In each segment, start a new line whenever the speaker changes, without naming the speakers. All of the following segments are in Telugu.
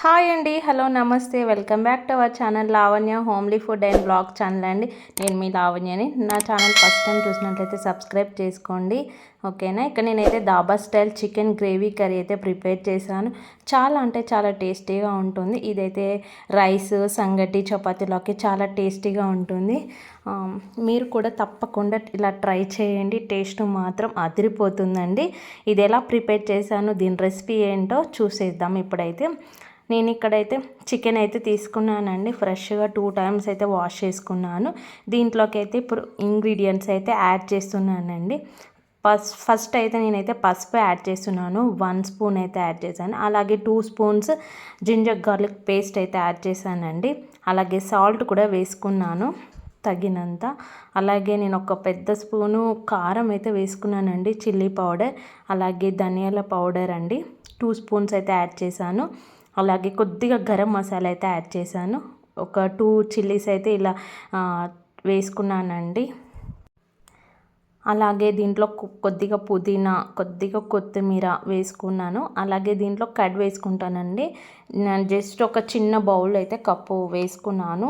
హాయ్ అండి హలో నమస్తే. Welcome back to our channel Lavanya homely food and blog channel అండి. నేను మీ లావణ్యని. నా ఛానల్ ఫస్ట్ టైం చూసినట్లయితే సబ్స్క్రైబ్ చేసుకోండి. ఓకేనా? ఇక్కడ నేనైతే dhaba style chicken gravy curry అయితే ప్రిపేర్ చేశాను. చాలా అంటే చాలా టేస్టీగా ఉంటుంది. ఇదైతే రైస్ సంగటి చపాతీలోకి చాలా టేస్టీగా ఉంటుంది. మీరు కూడా తప్పకుండా ఇలా ట్రై చేయండి. టేస్ట్ మాత్రం అదిరిపోతుందండి. ఇది ఎలా ప్రిపేర్ చేశాను దీని రెసిపీ ఏంటో చూసేద్దాం ఇప్పుడైతే. నేను ఇక్కడైతే చికెన్ అయితే తీసుకున్నానండి. ఫ్రెష్గా టూ టైమ్స్ అయితే వాష్ చేసుకున్నాను. దీంట్లోకి అయితే ఇప్పుడు ఇంగ్రీడియంట్స్ అయితే యాడ్ చేస్తున్నానండి. ఫస్ట్ ఫస్ట్ అయితే నేనైతే పసుపు యాడ్ చేస్తున్నాను. వన్ స్పూన్ అయితే యాడ్ చేశాను. అలాగే two spoons ginger garlic paste అయితే యాడ్ చేశానండి. అలాగే సాల్ట్ కూడా వేసుకున్నాను తగినంత. అలాగే నేను ఒక పెద్ద స్పూను కారం అయితే వేసుకున్నానండి చిల్లీ పౌడర్ అలాగే ధనియాల పౌడర్ అండి. టూ స్పూన్స్ అయితే యాడ్ చేశాను. అలాగే కొద్దిగా గరం మసాలా అయితే యాడ్ చేశాను. ఒక టూ చిల్లీస్ అయితే ఇలా వేసుకున్నానండి. అలాగే దీంట్లో కొద్దిగా పుదీనా కొద్దిగా కొత్తిమీర వేసుకున్నాను. అలాగే దీంట్లో కడ్ వేసుకుంటానండి. నేను జస్ట్ ఒక చిన్న బౌల్ అయితే కప్పు వేసుకున్నాను.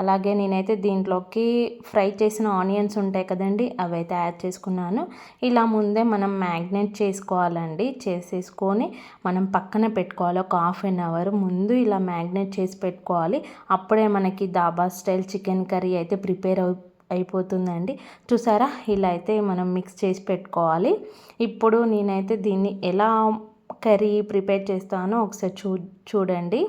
అలాగే నేనైతే దీంట్లోకి ఫ్రై చేసిన ఆనియన్స్ ఉంటాయి కదండి అవి అయితే యాడ్ చేసుకున్నాను. ఇలా ముందే మనం మ్యాగ్నేట్ చేసుకోవాలండి. చేసేసుకొని మనం పక్కన పెట్టుకోవాలి. ఒక హాఫ్ అన్ అవర్ ముందు ఇలా మ్యాగ్నేట్ చేసి పెట్టుకోవాలి. అప్పుడే మనకి దాబా స్టైల్ చికెన్ కర్రీ అయితే ప్రిపేర్ అవు అయిపోతుందండి. చూసారా? ఇలా అయితే మనం మిక్స్ చేసి పెట్టుకోవాలి. ఇప్పుడు నేనైతే దీన్ని ఎలా కర్రీ ప్రిపేర్ చేస్తానో ఒకసారి చూ చూడండి.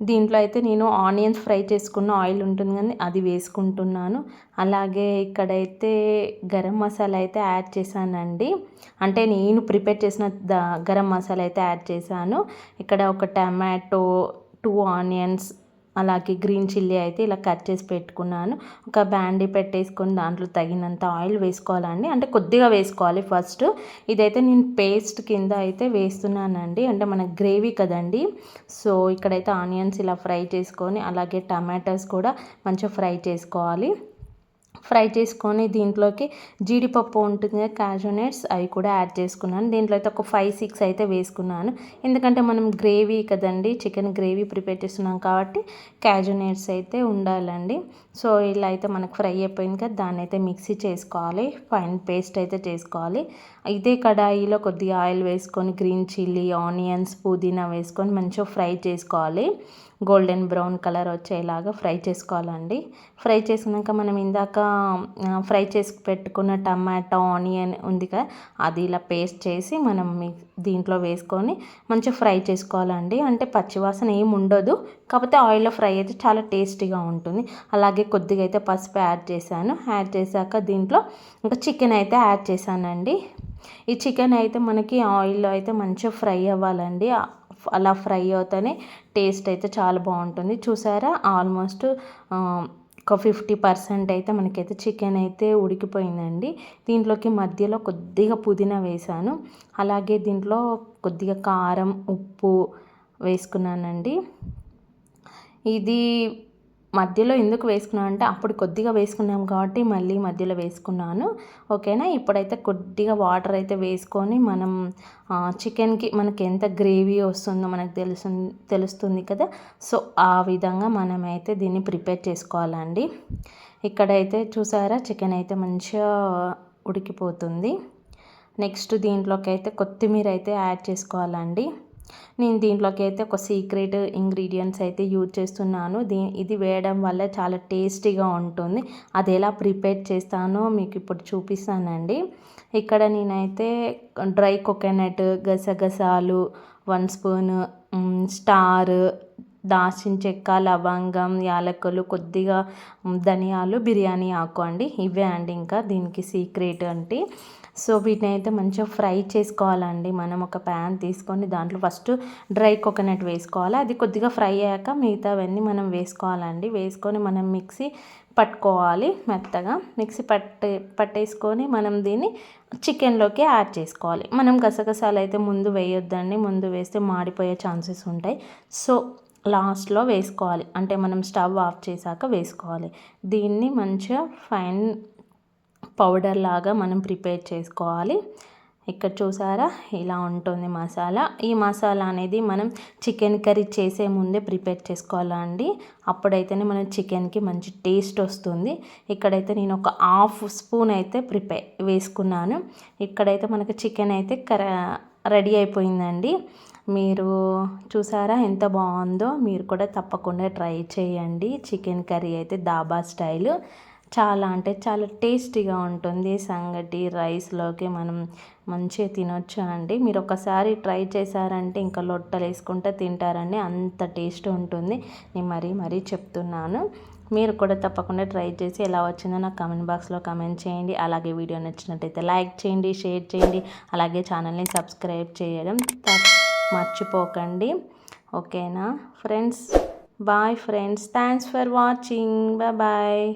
దీంట్లో అయితే నేను ఆనియన్స్ ఫ్రై చేసుకున్న ఆయిల్ ఉంటుంది కానీ అది వేసుకుంటున్నాను. అలాగే ఇక్కడైతే గరం మసాలా అయితే యాడ్ చేశానండి. అంటే నేను ప్రిపేర్ చేసిన గరం మసాలా అయితే యాడ్ చేశాను. ఇక్కడ ఒక టమాటో టూ ఆనియన్స్ అలాగే గ్రీన్ చిల్లీ అయితే ఇలా కట్ చేసి పెట్టుకున్నాను. ఒక బ్యాండీ పెట్టేసుకొని దాంట్లో తగినంత ఆయిల్ వేసుకోవాలండి. అంటే కొద్దిగా వేసుకోవాలి ఫస్ట్. ఇదైతే నేను పేస్ట్ కింద అయితే వేస్తున్నానండి. అంటే మన గ్రేవీ కదండి. సో ఇక్కడైతే ఆనియన్స్ ఇలా ఫ్రై చేసుకొని అలాగే టమాటాస్ కూడా మంచిగా ఫ్రై చేసుకోవాలి. ఫ్రై చేసుకొని దీంట్లోకి జీడిపప్పు ఉంటుంది కదా క్యాజునట్స్ అవి కూడా యాడ్ చేసుకున్నాను. దీంట్లో అయితే ఒక ఫైవ్ సిక్స్ అయితే వేసుకున్నాను. ఎందుకంటే మనం గ్రేవీ కదండి చికెన్ గ్రేవీ ప్రిపేర్ చేస్తున్నాం కాబట్టి క్యాజునట్స్ అయితే ఉండాలండి. సో ఇలా అయితే మనకు ఫ్రై అయిపోయింది కదా దాన్ని అయితే మిక్సీ చేసుకోవాలి. ఫైన్ పేస్ట్ అయితే చేసుకోవాలి. ఇదే కడాయిలో కొద్దిగా ఆయిల్ వేసుకొని గ్రీన్ చిల్లీ ఆనియన్స్ పుదీనా వేసుకొని మంచిగా ఫ్రై చేసుకోవాలి. గోల్డెన్ బ్రౌన్ కలర్ వచ్చేలాగా ఫ్రై చేసుకోవాలండి. ఫ్రై చేసుకున్నాక మనం ఇందాక ఫ్రై చేసి పెట్టుకున్న టమాటో ఆనియన్ ఉంది కదా అది ఇలా పేస్ట్ చేసి మనం దీంట్లో వేసుకొని మంచిగా ఫ్రై చేసుకోవాలండి. అంటే పచ్చివాసన ఏమి ఉండదు కాకపోతే ఆయిల్లో ఫ్రై అయితే చాలా టేస్టీగా ఉంటుంది. అలాగే కొద్దిగా అయితే పసుపు యాడ్ చేశాను. యాడ్ చేశాక దీంట్లో ఇంకా చికెన్ అయితే యాడ్ చేశానండి. ఈ చికెన్ అయితే మనకి ఆయిల్లో అయితే మంచిగా ఫ్రై అవ్వాలండి. అలా ఫ్రై అవుతానే టేస్ట్ అయితే చాలా బాగుంటుంది. చూసారా? ఆల్మోస్ట్ ఒక ఫిఫ్టీ పర్సెంట్ అయితే మనకైతే చికెన్ అయితే ఉడికిపోయిందండి. దీంట్లోకి మధ్యలో కొద్దిగా పుదీనా వేసాను అలాగే దీంట్లో కొద్దిగా కారం ఉప్పు వేసుకున్నానండి. ఇది మధ్యలో ఎందుకు వేసుకున్నాను అంటే అప్పుడు కొద్దిగా వేసుకున్నాం కాబట్టి మళ్ళీ మధ్యలో వేసుకున్నాను. ఓకేనా? ఇప్పుడైతే కొద్దిగా వాటర్ అయితే వేసుకొని మనం చికెన్కి మనకి ఎంత గ్రేవీ వస్తుందో మనకు తెలుసు తెలుస్తుంది కదా? సో ఆ విధంగా మనమైతే దీన్ని ప్రిపేర్ చేసుకోవాలండి. ఇక్కడైతే చూసారా? చికెన్ అయితే మంచిగా ఉడికిపోతుంది. నెక్స్ట్ దీంట్లోకి అయితే కొత్తిమీర అయితే యాడ్ చేసుకోవాలండి. నేను దీంట్లోకి అయితే ఒక సీక్రెట్ ఇంగ్రీడియంట్స్ అయితే యూజ్ చేస్తున్నాను. దీ ఇది వేయడం వల్ల చాలా టేస్టీగా ఉంటుంది. అది ఎలా ప్రిపేర్ చేస్తానో మీకు ఇప్పుడు చూపిస్తానండి. ఇక్కడ నేనైతే డ్రై కోకోనట్ గసగసాలు వన్ స్పూన్ స్టార్ దాల్చిన చెక్క లవంగం యాలకులు కొద్దిగా ధనియాలు బిర్యానీ ఆకు అండి. ఇవే అండి ఇంకా దీనికి సీక్రెట్ అంటే. సో వీటిని అయితే మంచిగా ఫ్రై చేసుకోవాలండి. మనం ఒక ప్యాన్ తీసుకొని దాంట్లో ఫస్ట్ డ్రై కోకోనట్ వేసుకోవాలి. అది కొద్దిగా ఫ్రై అయ్యాక మిగతావన్నీ మనం వేసుకోవాలండి. వేసుకొని మనం మిక్సీ పట్టుకోవాలి మెత్తగా. మిక్సీ పట్టే పట్టేసుకొని మనం దీన్ని చికెన్లోకి యాడ్ చేసుకోవాలి. మనం గసగసాలు అయితే ముందు వేయొద్దండి. ముందు వేస్తే మాడిపోయే ఛాన్సెస్ ఉంటాయి. సో లాస్ట్లో వేసుకోవాలి. అంటే మనం స్టవ్ ఆఫ్ చేశాక వేసుకోవాలి. దీన్ని మంచిగా ఫైన్ పౌడర్ లాగా మనం ప్రిపేర్ చేసుకోవాలి. ఇక్కడ చూసారా? ఇలా ఉంటుంది మసాలా. ఈ మసాలా అనేది మనం చికెన్ కర్రీ చేసే ముందే ప్రిపేర్ చేసుకోవాలండి అప్పుడైతేనే మన చికెన్కి మంచి టేస్ట్ వస్తుంది. ఇక్కడైతే నేను ఒక హాఫ్ స్పూన్ అయితే ప్రిపేర్ వేసుకున్నాను. ఇక్కడైతే మనకి చికెన్ అయితే కర రెడీ అయిపోయిందండి. మీరు చూసారా ఎంత బాగుందో? మీరు కూడా తప్పకుండా ట్రై చేయండి. చికెన్ కర్రీ అయితే దాబా స్టైల్. చాలా అంటే చాలా టేస్టీగా ఉంటుంది. సంగటి రైస్లోకి మనం మంచిగా తినొచ్చు అండి? మీరు ఒకసారి ట్రై చేశారంటే ఇంకా లొట్టలు వేసుకుంటే తింటారండి అంత టేస్ట్ ఉంటుంది. నేను మరీ మరీ చెప్తున్నాను. మీరు కూడా తప్పకుండా ట్రై చేసి ఎలా వచ్చిందో నాకు కమెంట్ బాక్స్లో కమెంట్ చేయండి. అలాగే వీడియో నచ్చినట్టయితే లైక్ చేయండి షేర్ చేయండి. అలాగే ఛానల్ని సబ్స్క్రైబ్ చేయడం మర్చిపోకండి. ఓకేనా? Friends bye friends. Thanks for watching. Bye.